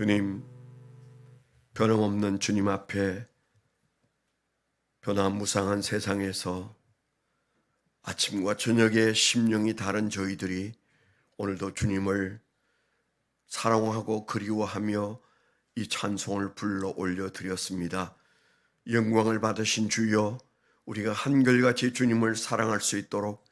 주님, 변함없는 주님 앞에 변화무상한 세상에서 아침과 저녁에 심령이 다른 저희들이 오늘도 주님을 사랑하고 그리워하며 이 찬송을 불러 올려 드렸습니다. 영광을 받으신 주여, 우리가 한결같이 주님을 사랑할 수 있도록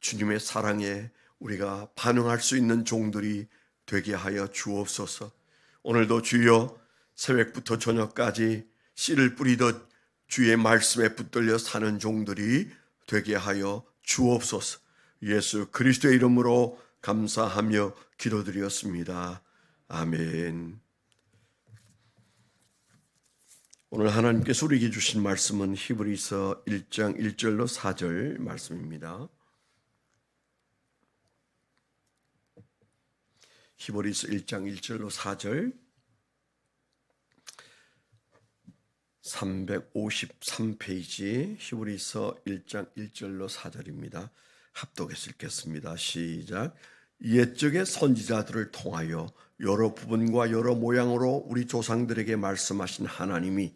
주님의 사랑에 우리가 반응할 수 있는 종들이 되게 하여 주옵소서. 오늘도 주여 새벽부터 저녁까지 씨를 뿌리듯 주의 말씀에 붙들려 사는 종들이 되게 하여 주옵소서. 예수 그리스도의 이름으로 감사하며 기도드렸습니다. 아멘. 오늘 하나님께서 우리에게 주신 말씀은 히브리서 1장 1절로 4절 말씀입니다. 히브리서 1장 1절로 4절 353페이지 히브리서 1장 1절로 4절입니다. 합독해서 읽겠습니다. 시작. 옛적의 선지자들을 통하여 여러 부분과 여러 모양으로 우리 조상들에게 말씀하신 하나님이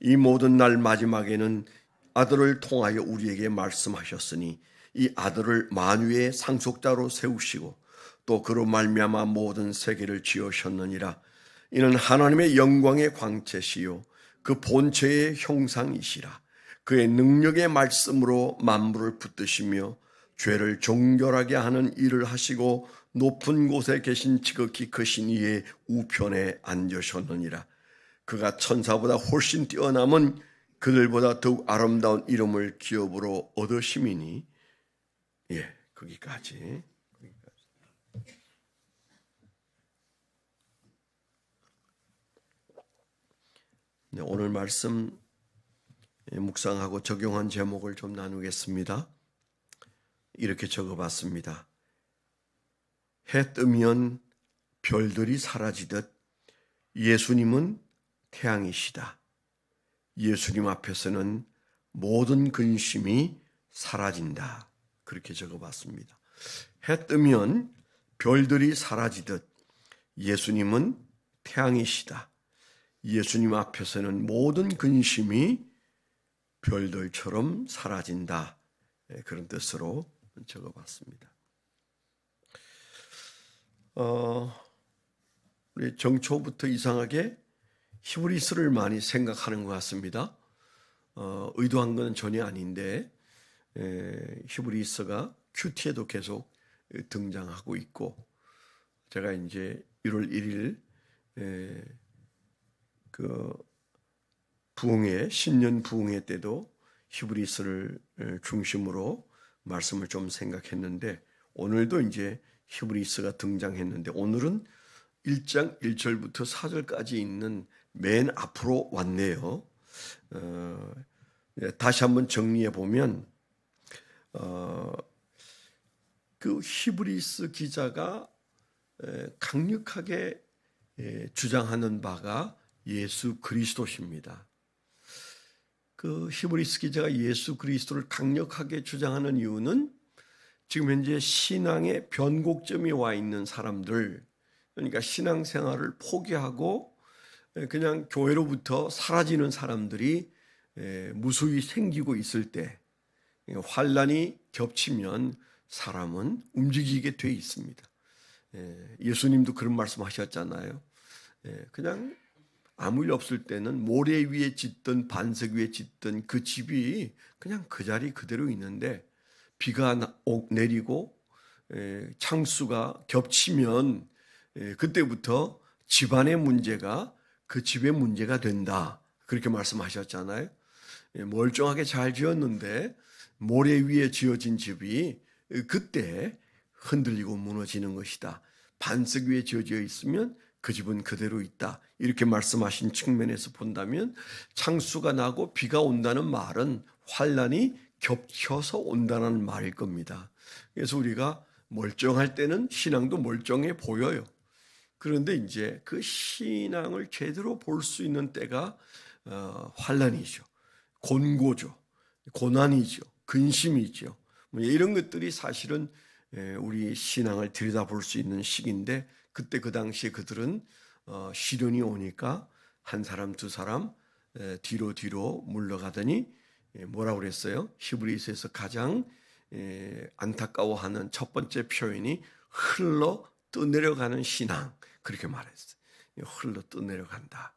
이 모든 날 마지막에는 아들을 통하여 우리에게 말씀하셨으니 이 아들을 만유의 상속자로 세우시고 또 그로 말미암아 모든 세계를 지으셨느니라. 이는 하나님의 영광의 광채시요 그 본체의 형상이시라. 그의 능력의 말씀으로 만물을 붙드시며 죄를 종결하게 하는 일을 하시고 높은 곳에 계신 지극히 크신 이의 우편에 앉으셨느니라. 그가 천사보다 훨씬 뛰어남은 그들보다 더욱 아름다운 이름을 기업으로 얻으심이니 예 거기까지 오늘 말씀 묵상하고 적용한 제목을 좀 나누겠습니다. 이렇게 적어봤습니다. 해 뜨면 별들이 사라지듯 예수님은 태양이시다. 예수님 앞에서는 모든 근심이 사라진다. 그렇게 적어봤습니다. 해 뜨면 별들이 사라지듯 예수님은 태양이시다. 예수님 앞에서는 모든 근심이 별들처럼 사라진다. 예, 그런 뜻으로 적어봤습니다. 어, 우리 정초부터 이상하게 히브리스를 많이 생각하는 것 같습니다. 어, 의도한 건 전혀 아닌데 에, 히브리스가 큐티에도 계속 등장하고 있고 제가 이제 1월 1일 에, 그 부흥회 신년 부흥회 때도 히브리스를 중심으로 말씀을 좀 생각했는데 오늘도 이제 히브리스가 등장했는데 오늘은 1장 1절부터 4절까지 있는 맨 앞으로 왔네요. 어, 다시 한번 정리해 보면 어, 그 히브리스 기자가 강력하게 주장하는 바가 예수 그리스도십니다. 그 히브리스 기자가 예수 그리스도를 강력하게 주장하는 이유는 지금 현재 신앙의 변곡점이 와 있는 사람들, 그러니까 신앙생활을 포기하고 그냥 교회로부터 사라지는 사람들이 무수히 생기고 있을 때 환란이 겹치면 사람은 움직이게 돼 있습니다. 예수님도 그런 말씀하셨잖아요. 그냥 아무 일 없을 때는 모래 위에 짓던 반석 위에 짓던 그 집이 그냥 그 자리 그대로 있는데 비가 내리고 창수가 겹치면 그때부터 집안의 문제가 그 집의 문제가 된다. 그렇게 말씀하셨잖아요. 멀쩡하게 잘 지었는데 모래 위에 지어진 집이 그때 흔들리고 무너지는 것이다. 반석 위에 지어져 있으면 그 집은 그대로 있다. 이렇게 말씀하신 측면에서 본다면 창수가 나고 비가 온다는 말은 환란이 겹쳐서 온다는 말일 겁니다. 그래서 우리가 멀쩡할 때는 신앙도 멀쩡해 보여요. 그런데 이제 그 신앙을 제대로 볼 수 있는 때가 어, 환란이죠. 곤고죠. 고난이죠. 근심이죠. 뭐 이런 것들이 사실은 우리 신앙을 들여다볼 수 있는 시기인데 그때 그 당시에 그들은 어, 시련이 오니까 한 사람 두 사람 에, 뒤로 뒤로 물러가더니 예, 뭐라고 그랬어요? 히브리서에서 가장 에, 안타까워하는 첫 번째 표현이 흘러 떠내려가는 신앙 그렇게 말했어요. 예, 흘러 떠내려간다.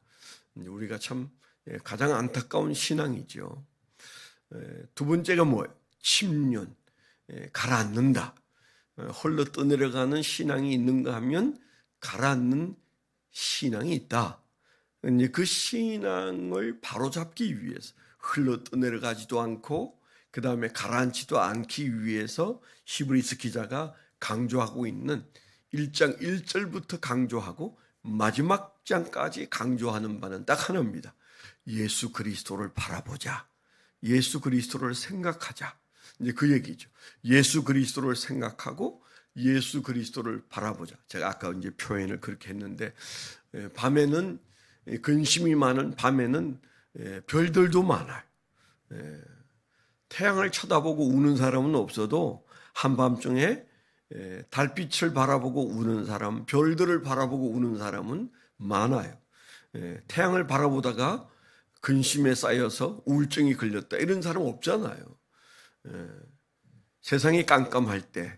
우리가 참 예, 가장 안타까운 신앙이죠. 에, 두 번째가 뭐예요? 침륜, 에, 가라앉는다. 어, 홀로 떠내려가는 신앙이 있는가 하면 가라앉는 신앙이 있다. 그 신앙을 바로잡기 위해서 흘러 떠내려가지도 않고 그 다음에 가라앉지도 않기 위해서 히브리스 기자가 강조하고 있는 1장 1절부터 강조하고 마지막 장까지 강조하는 바는 딱 하나입니다. 예수 그리스도를 바라보자. 예수 그리스도를 생각하자. 이제 그 얘기죠. 예수 그리스도를 생각하고 예수 그리스도를 바라보자. 제가 아까 이제 표현을 그렇게 했는데 예, 밤에는 예, 근심이 많은 밤에는 예, 별들도 많아요. 예, 태양을 쳐다보고 우는 사람은 없어도 한밤중에 예, 달빛을 바라보고 우는 사람, 별들을 바라보고 우는 사람은 많아요. 예, 태양을 바라보다가 근심에 쌓여서 우울증이 걸렸다 이런 사람 없잖아요. 예, 세상이 깜깜할 때,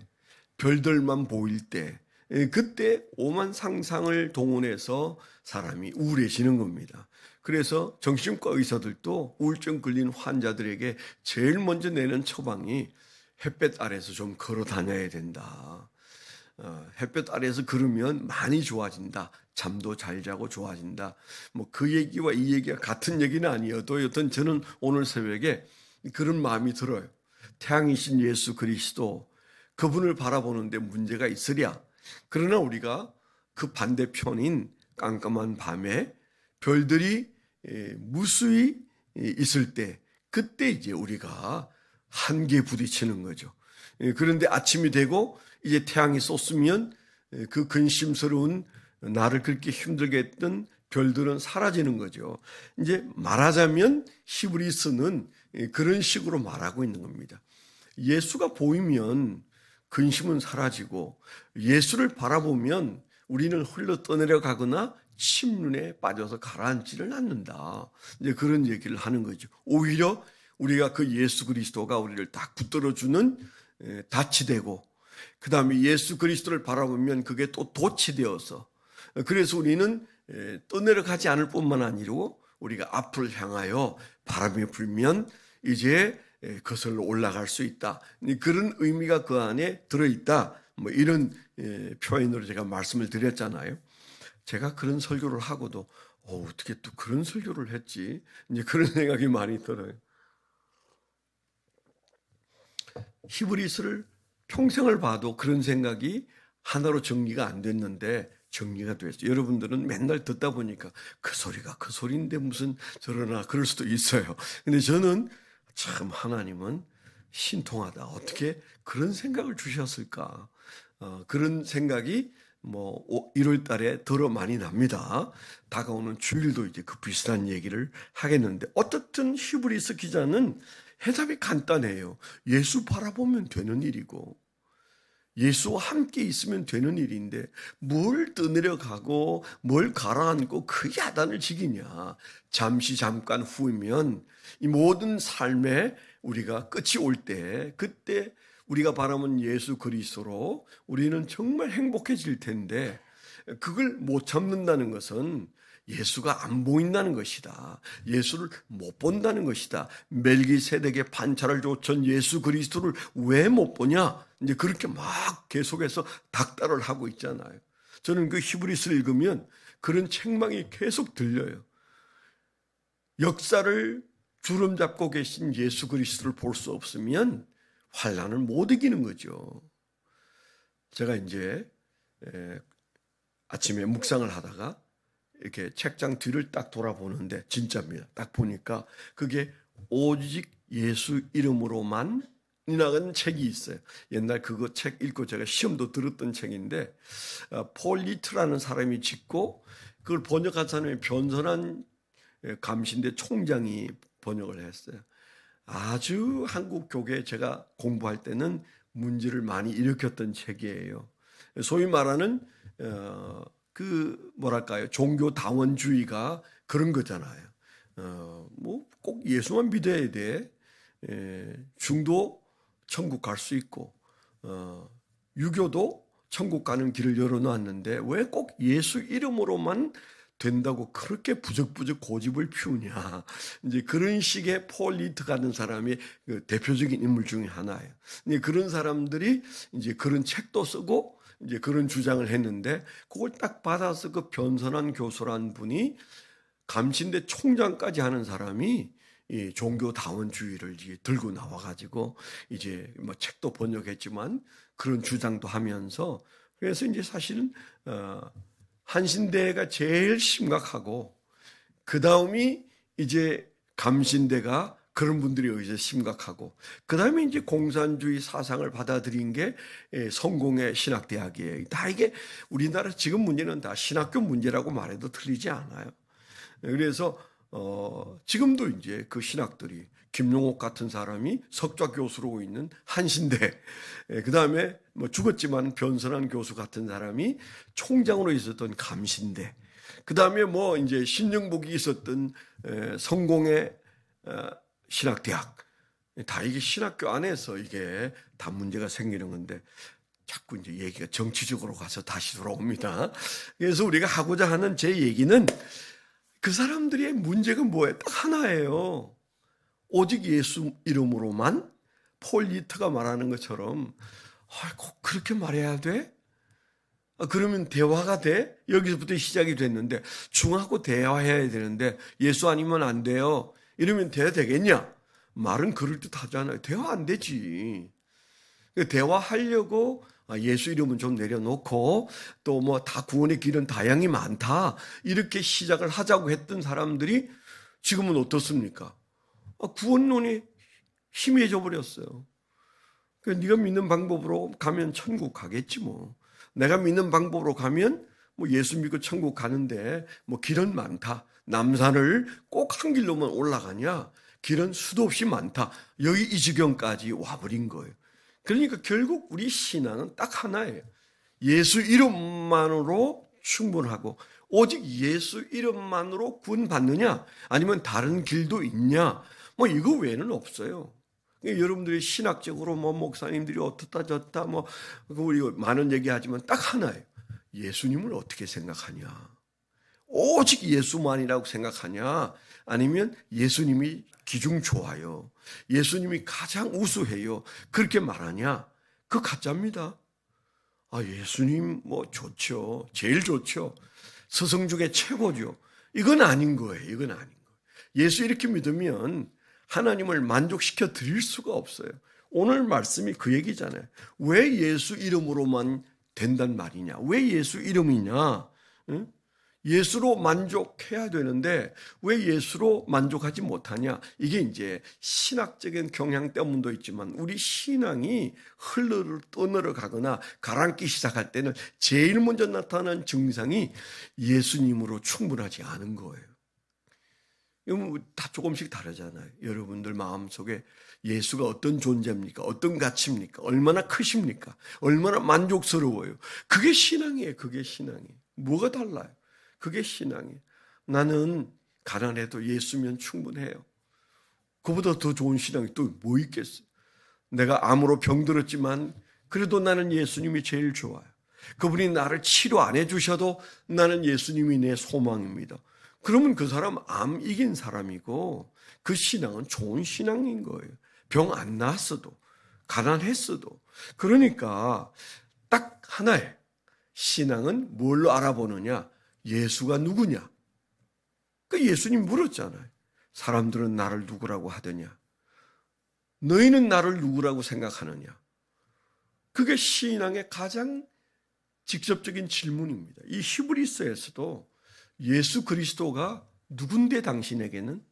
별들만 보일 때, 예, 그때 오만 상상을 동원해서 사람이 우울해지는 겁니다. 그래서 정신과 의사들도 우울증 걸린 환자들에게 제일 먼저 내는 처방이 햇볕 아래서 좀 걸어 다녀야 된다. 어, 햇볕 아래에서 걸으면 많이 좋아진다. 잠도 잘 자고 좋아진다. 뭐 그 얘기와 이 얘기가 같은 얘기는 아니어도 여튼 저는 오늘 새벽에 그런 마음이 들어요. 태양이신 예수 그리스도 그분을 바라보는데 문제가 있으랴. 그러나 우리가 그 반대편인 깜깜한 밤에 별들이 예, 무수히 있을 때 그때 이제 우리가 한계 부딪히는 거죠. 예, 그런데 아침이 되고 이제 태양이 쏟으면 예, 그 근심스러운 나를 그렇게 힘들게 했던 별들은 사라지는 거죠. 이제 말하자면 히브리스는 예, 그런 식으로 말하고 있는 겁니다. 예수가 보이면 근심은 사라지고 예수를 바라보면 우리는 흘러 떠내려 가거나 침륜에 빠져서 가라앉지를 않는다. 이제 그런 얘기를 하는 거죠. 오히려 우리가 그 예수 그리스도가 우리를 딱 붙들어 주는 에, 닻이 되고, 그 다음에 예수 그리스도를 바라보면 그게 또 돛이 되어서, 그래서 우리는 에, 떠내려 가지 않을 뿐만 아니고 우리가 앞을 향하여 바람이 불면 이제 에, 거슬러 올라갈 수 있다. 그런 의미가 그 안에 들어있다. 뭐 이런 에, 표현으로 제가 말씀을 드렸잖아요. 제가 그런 설교를 하고도 어, 어떻게 또 그런 설교를 했지? 이제 그런 생각이 많이 들어요. 히브리스를 평생을 봐도 그런 생각이 하나로 정리가 안 됐는데 정리가 됐어요. 여러분들은 맨날 듣다 보니까 그 소리가 그 소리인데 무슨 저러나 그럴 수도 있어요. 근데 저는 참 하나님은 신통하다. 어떻게 그런 생각을 주셨을까? 어, 그런 생각이 뭐 1월 달에 더러 많이 납니다. 다가오는 주일도 이제 그 비슷한 얘기를 하겠는데 어떻든 히브리스 기자는 해답이 간단해요. 예수 바라보면 되는 일이고 예수와 함께 있으면 되는 일인데 뭘 떠내려가고 뭘 가라앉고 그 야단을 지기냐. 잠시 잠깐 후면 이 모든 삶에 우리가 끝이 올 때 그때 우리가 바라는 예수 그리스도로 우리는 정말 행복해질 텐데 그걸 못 참는다는 것은 예수가 안 보인다는 것이다. 예수를 못 본다는 것이다. 멜기세덱의 반차를 쫓은 예수 그리스도를 왜 못 보냐? 이제 그렇게 막 계속해서 닥달을 하고 있잖아요. 저는 그 히브리스를 읽으면 그런 책망이 계속 들려요. 역사를 주름 잡고 계신 예수 그리스도를 볼 수 없으면 환란을 못 이기는 거죠. 제가 이제 아침에 묵상을 하다가 이렇게 책장 뒤를 딱 돌아보는데 진짜입니다. 딱 보니까 그게 오직 예수 이름으로만 이라는 책이 있어요. 옛날 그거 책 읽고 제가 시험도 들었던 책인데 어, 폴 리트라는 사람이 짓고 그걸 번역한 사람이 변선한 감신대 총장이 번역을 했어요. 아주 한국 교계 제가 공부할 때는 문제를 많이 일으켰던 책이에요. 소위 말하는 어, 그 뭐랄까요 종교 다원주의가 그런 거잖아요. 어 뭐 꼭 예수만 믿어야 돼. 에, 중도 천국 갈 수 있고 어 유교도 천국 가는 길을 열어놨는데 왜 꼭 예수 이름으로만 된다고 그렇게 부적부적 고집을 피우냐. 이제 그런 식의 폴 리트 같은 사람이 그 대표적인 인물 중에 하나예요. 이제 그런 사람들이 이제 그런 책도 쓰고 이제 그런 주장을 했는데 그걸 딱 받아서 그 변선한 교수란 분이 감신대 총장까지 하는 사람이 이 종교 다원주의를 이제 들고 나와가지고 이제 뭐 책도 번역했지만 그런 주장도 하면서 그래서 이제 사실은 어 한신대가 제일 심각하고 그 다음이 이제 감신대가 그런 분들이 의해서 심각하고 그 다음에 이제 공산주의 사상을 받아들인 게 예, 성공의 신학대학이에요. 다 이게 우리나라 지금 문제는 다 신학교 문제라고 말해도 틀리지 않아요. 그래서 어 지금도 이제 그 신학들이 김용옥 같은 사람이 석좌 교수로 있는 한신대, 그 다음에 뭐 죽었지만 변선한 교수 같은 사람이 총장으로 있었던 감신대, 그 다음에 뭐 이제 신영복이 있었던 에, 성공의 어, 신학대학, 다 이게 신학교 안에서 이게 다 문제가 생기는 건데 자꾸 이제 얘기가 정치적으로 가서 다시 돌아옵니다. 그래서 우리가 하고자 하는 제 얘기는 그 사람들의 문제가 뭐예요? 딱 하나예요. 오직 예수 이름으로만 폴 리트가 말하는 것처럼 아, 꼭 그렇게 말해야 돼? 아, 그러면 대화가 돼? 여기서부터 시작이 됐는데 중하고 대화해야 되는데 예수 아니면 안 돼요. 이러면 대화 되겠냐? 말은 그럴듯 하잖아요. 대화 안 되지. 대화하려고 아, 예수 이름은 좀 내려놓고 또 뭐 다 구원의 길은 다양히 많다. 이렇게 시작을 하자고 했던 사람들이 지금은 어떻습니까? 아, 구원론이 희미해져 버렸어요. 그 네가 믿는 방법으로 가면 천국 가겠지 뭐. 내가 믿는 방법으로 가면 뭐 예수 믿고 천국 가는데 뭐 길은 많다. 남산을 꼭 한 길로만 올라가냐? 길은 수도 없이 많다. 여기 이 지경까지 와버린 거예요. 그러니까 결국 우리 신앙은 딱 하나예요. 예수 이름만으로 충분하고 오직 예수 이름만으로 구원 받느냐? 아니면 다른 길도 있냐? 뭐 이거 외에는 없어요. 여러분들이 신학적으로 뭐 목사님들이 어떻다 저다 뭐 우리 많은 얘기하지만 딱 하나예요. 예수님을 어떻게 생각하냐? 오직 예수만이라고 생각하냐? 아니면 예수님이 기중 좋아요. 예수님이 가장 우수해요. 그렇게 말하냐? 그 가짜입니다. 아, 예수님 뭐 좋죠. 제일 좋죠. 스승 중에 최고죠. 이건 아닌 거예요. 이건 아닌 거예요. 예수 이렇게 믿으면 하나님을 만족시켜 드릴 수가 없어요. 오늘 말씀이 그 얘기잖아요. 왜 예수 이름으로만 된단 말이냐? 왜 예수 이름이냐? 응? 예수로 만족해야 되는데 왜 예수로 만족하지 못하냐? 이게 이제 신학적인 경향 때문도 있지만 우리 신앙이 흘러 떠내려 가거나 가라앉기 시작할 때는 제일 먼저 나타나는 증상이 예수님으로 충분하지 않은 거예요. 뭐다 조금씩 다르잖아요. 여러분들 마음속에 예수가 어떤 존재입니까? 어떤 가치입니까? 얼마나 크십니까? 얼마나 만족스러워요? 그게 신앙이에요. 그게 신앙이에요. 뭐가 달라요? 그게 신앙이에요. 나는 가난해도 예수면 충분해요. 그보다 더 좋은 신앙이 또 뭐 있겠어요? 내가 암으로 병들었지만 그래도 나는 예수님이 제일 좋아요. 그분이 나를 치료 안 해주셔도 나는 예수님이 내 소망입니다. 그러면 그 사람 암 이긴 사람이고 그 신앙은 좋은 신앙인 거예요. 병안 나았어도 가난했어도 그러니까 딱 하나의 신앙은 뭘로 알아보느냐? 예수가 누구냐? 그 예수님 물었잖아요. 사람들은 나를 누구라고 하더냐? 너희는 나를 누구라고 생각하느냐? 그게 신앙의 가장 직접적인 질문입니다. 이 히브리서에서도 예수 그리스도가 누군데 당신에게는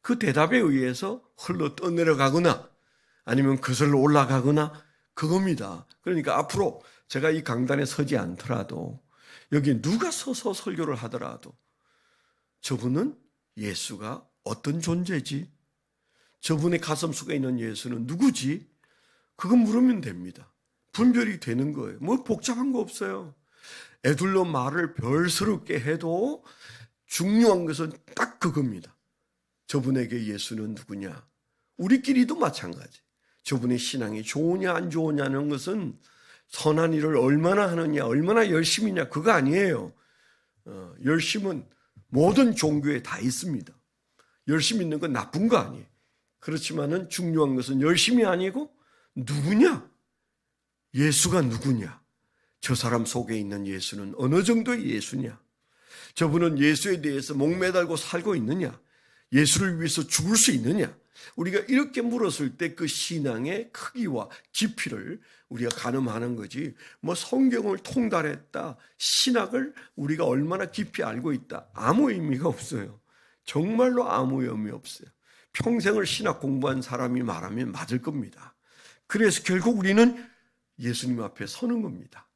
그 대답에 의해서 흘러 떠내려가거나 아니면 그슬로 올라가거나 그겁니다. 그러니까 앞으로 제가 이 강단에 서지 않더라도 여기 누가 서서 설교를 하더라도 저분은 예수가 어떤 존재지? 저분의 가슴 속에 있는 예수는 누구지? 그거 물으면 됩니다. 분별이 되는 거예요. 뭐 복잡한 거 없어요. 애둘러 말을 별스럽게 해도 중요한 것은 딱 그겁니다. 저분에게 예수는 누구냐? 우리끼리도 마찬가지. 저분의 신앙이 좋으냐 안 좋으냐는 것은 선한 일을 얼마나 하느냐, 얼마나 열심히냐 그거 아니에요. 어, 열심은 모든 종교에 다 있습니다. 열심 있는 건 나쁜 거 아니에요. 그렇지만은 중요한 것은 열심이 아니고 누구냐? 예수가 누구냐? 저 사람 속에 있는 예수는 어느 정도의 예수냐? 저분은 예수에 대해서 목매달고 살고 있느냐? 예수를 위해서 죽을 수 있느냐? 우리가 이렇게 물었을 때 그 신앙의 크기와 깊이를 우리가 가늠하는 거지. 뭐 성경을 통달했다. 신학을 우리가 얼마나 깊이 알고 있다. 아무 의미가 없어요. 정말로 아무 의미 없어요. 평생을 신학 공부한 사람이 말하면 맞을 겁니다. 그래서 결국 우리는 예수님 앞에 서는 겁니다.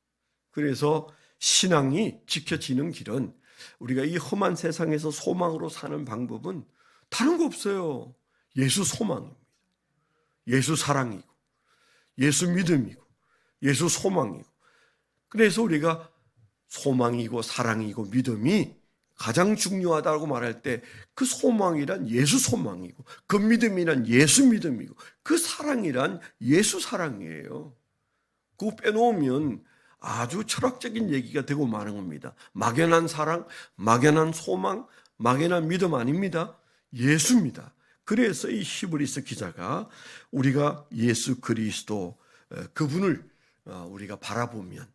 그래서 신앙이 지켜지는 길은 우리가 이 험한 세상에서 소망으로 사는 방법은 다른 거 없어요. 예수 소망입니다. 예수 사랑이고, 예수 믿음이고, 예수 소망이고. 그래서 우리가 소망이고 사랑이고 믿음이 가장 중요하다고 말할 때 그 소망이란 예수 소망이고, 그 믿음이란 예수 믿음이고, 그 사랑이란 예수 사랑이에요. 그거 빼놓으면 아주 철학적인 얘기가 되고 마는 겁니다. 막연한 사랑, 막연한 소망, 막연한 믿음 아닙니다. 예수입니다. 그래서 이 히브리스 기자가 우리가 예수 그리스도 어, 그분을 어, 우리가 바라보면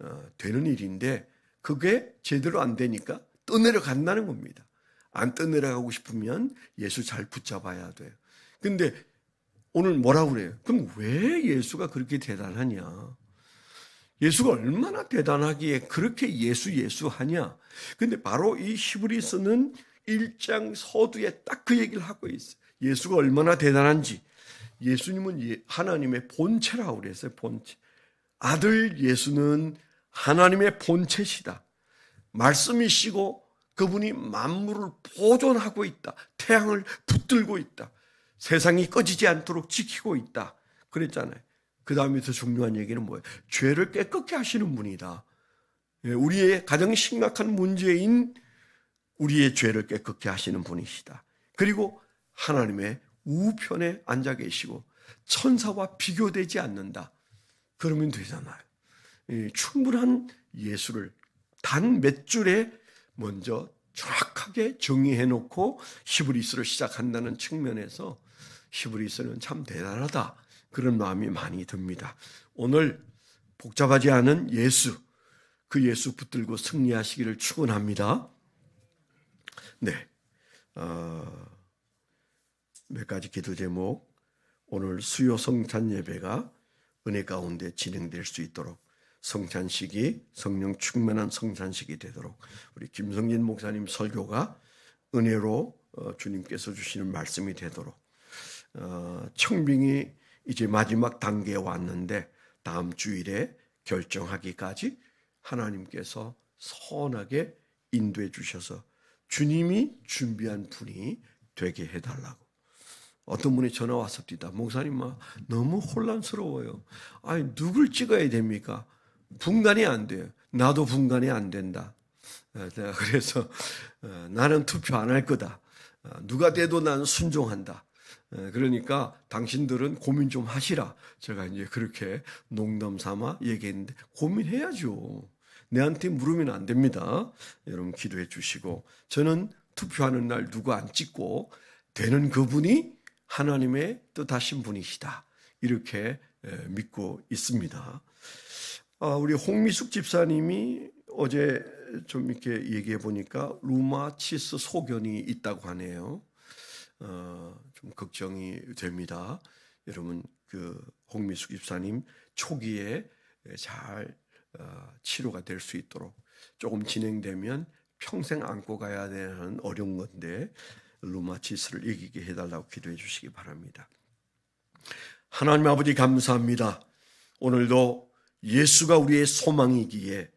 어, 되는 일인데 그게 제대로 안 되니까 떠내려 간다는 겁니다. 안 떠내려가고 싶으면 예수 잘 붙잡아야 돼요. 근데 오늘 뭐라고 그래요? 그럼 왜 예수가 그렇게 대단하냐? 예수가 얼마나 대단하기에 그렇게 예수 예수 하냐? 근데 바로 이 히브리서는 1장 서두에 딱 그 얘기를 하고 있어요. 예수가 얼마나 대단한지. 예수님은 예, 하나님의 본체라고 그랬어요. 본체. 아들 예수는 하나님의 본체시다. 말씀이시고 그분이 만물을 보존하고 있다. 태양을 붙들고 있다. 세상이 꺼지지 않도록 지키고 있다. 그랬잖아요. 그 다음에 더 중요한 얘기는 뭐예요? 죄를 깨끗게 하시는 분이다. 예, 우리의 가장 심각한 문제인 우리의 죄를 깨끗게 하시는 분이시다. 그리고 하나님의 우편에 앉아 계시고 천사와 비교되지 않는다. 그러면 되잖아요. 충분한 예수를 단 몇 줄에 먼저 정확하게 정의해 놓고 히브리스를 시작한다는 측면에서 히브리스는 참 대단하다. 그런 마음이 많이 듭니다. 오늘 복잡하지 않은 예수, 그 예수 붙들고 승리하시기를 축원합니다. 네, 어, 몇 가지 기도 제목. 오늘 수요 성찬 예배가 은혜 가운데 진행될 수 있도록 성찬식이 성령 충만한 성찬식이 되도록 우리 김성진 목사님 설교가 은혜로 어, 주님께서 주시는 말씀이 되도록 어, 청빙이 이제 마지막 단계에 왔는데 다음 주일에 결정하기까지 하나님께서 선하게 인도해 주셔서 주님이 준비한 분이 되게 해달라고. 어떤 분이 전화 왔습니다. 목사님, 너무 혼란스러워요. 아니, 누굴 찍어야 됩니까? 분간이 안 돼요. 나도 분간이 안 된다. 어, 그래서 어, 나는 투표 안 할 거다. 어, 누가 돼도 나는 순종한다. 그러니까 당신들은 고민 좀 하시라. 제가 이제 그렇게 농담 삼아 얘기했는데 고민해야죠. 내한테 물으면 안 됩니다. 여러분 기도해 주시고 저는 투표하는 날 누구 안 찍고 되는 그분이 하나님의 뜻하신 분이시다. 이렇게 믿고 있습니다. 아, 우리 홍미숙 집사님이 어제 좀 이렇게 얘기해 보니까 루마치스 소견이 있다고 하네요. 어, 좀 걱정이 됩니다. 여러분 그 홍미숙 집사님 초기에 잘 어, 치료가 될 수 있도록 조금 진행되면 평생 안고 가야 되는 어려운 건데 루마치스를 이기게 해달라고 기도해 주시기 바랍니다. 하나님 아버지 감사합니다. 오늘도 예수가 우리의 소망이기에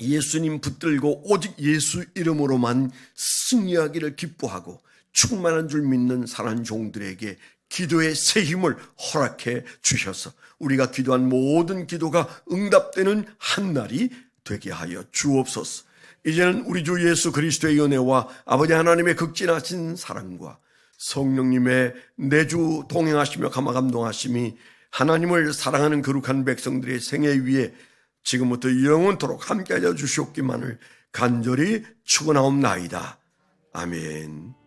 예수님 붙들고 오직 예수 이름으로만 승리하기를 기뻐하고 충만한 줄 믿는 사랑 종들에게 기도의 새 힘을 허락해 주셔서 우리가 기도한 모든 기도가 응답되는 한 날이 되게 하여 주옵소서. 이제는 우리 주 예수 그리스도의 은혜와 아버지 하나님의 극진하신 사랑과 성령님의 내주 동행하시며 감화 감동하심이 하나님을 사랑하는 거룩한 백성들의 생애 위에 지금부터 영원토록 함께하여 주시옵기만을 간절히 축원하옵나이다. 아멘.